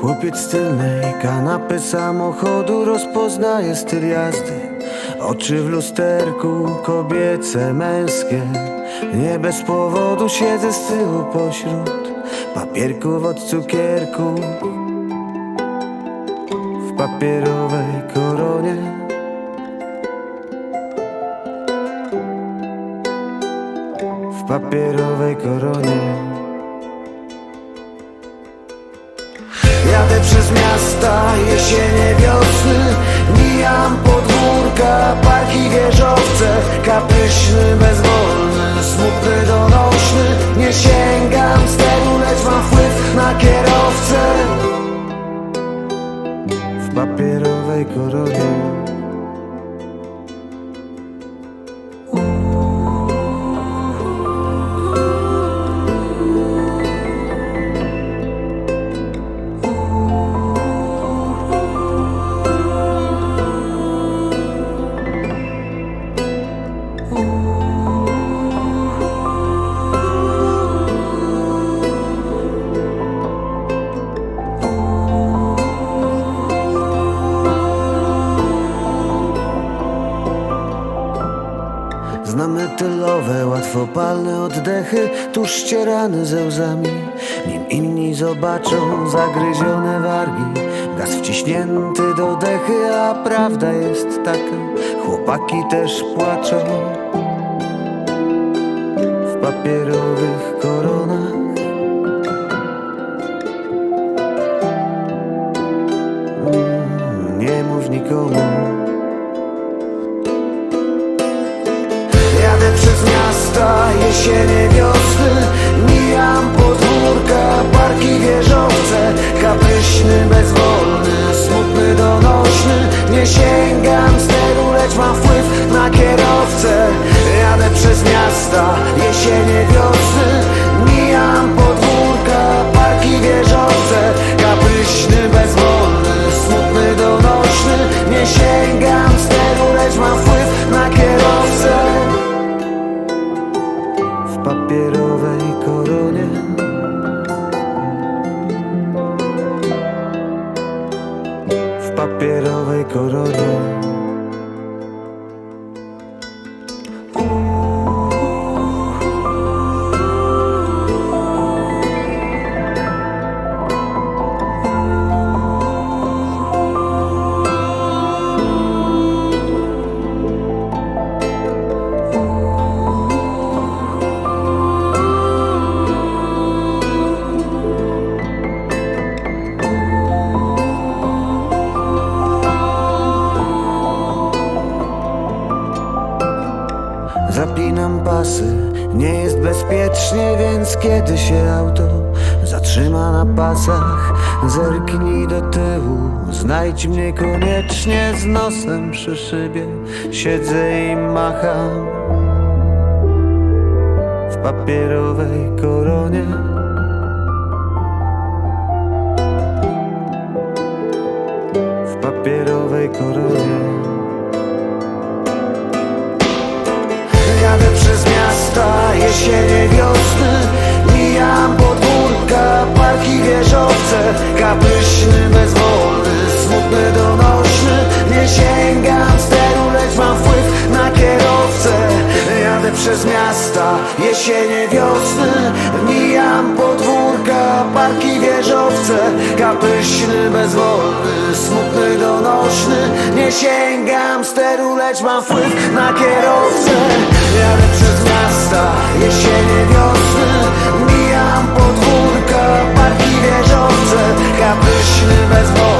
Chłopiec z tylnej kanapy samochodu rozpoznaje styl jazdy. Oczy w lusterku, kobiece, męskie. Nie bez powodu siedzę z tyłu pośród Papierków od cukierków W papierowej koronie. W papierowej koronie przez miasta, jesienie, wiosny. Mijam podwórka, parki, wieżowce. Kapryśny, bezwolny, smutny, donośny. Nie sięgam steru, lecz mam wpływ na kierowcę. W papierowej koronie łatwopalne oddechy Tuż ścierane ze łzami. Nim inni zobaczą zagryzione wargi Gaz wciśnięty do dechy A prawda jest taka Chłopaki też płaczą. W papierowych koronach. Mm, Nie mów nikomu jesienie, wiosny Mijam podwórka, parki, wieżowce Kapryśny, bezwolny, smutny, donośny. Nie sięgam steru, lecz mam wpływ na kierowcę papierowej koronie. Bezpiecznie, więc kiedy się auto zatrzyma na pasach, zerknij do tyłu, znajdź mnie koniecznie z nosem przy szybie, siedzę i macham w papierowej koronie. W papierowej koronie. Jesienie, wiosny Mijam podwórka, parki, wieżowce. Kapryśny, bezwolny, smutny, donośny. Nie sięgam steru, lecz mam wpływ na kierowcę. Jadę przez miasta, jesienie, wiosny. Mijam podwórka, parki, wieżowce. Kapryśny, bezwolny, smutny, donośny. Nie sięgam steru, lecz mam wpływ na kierowcę Jadę przez miasta, jesienie, wiosny. Mijam podwórka, parki wieżowce. Kapryśny bez wody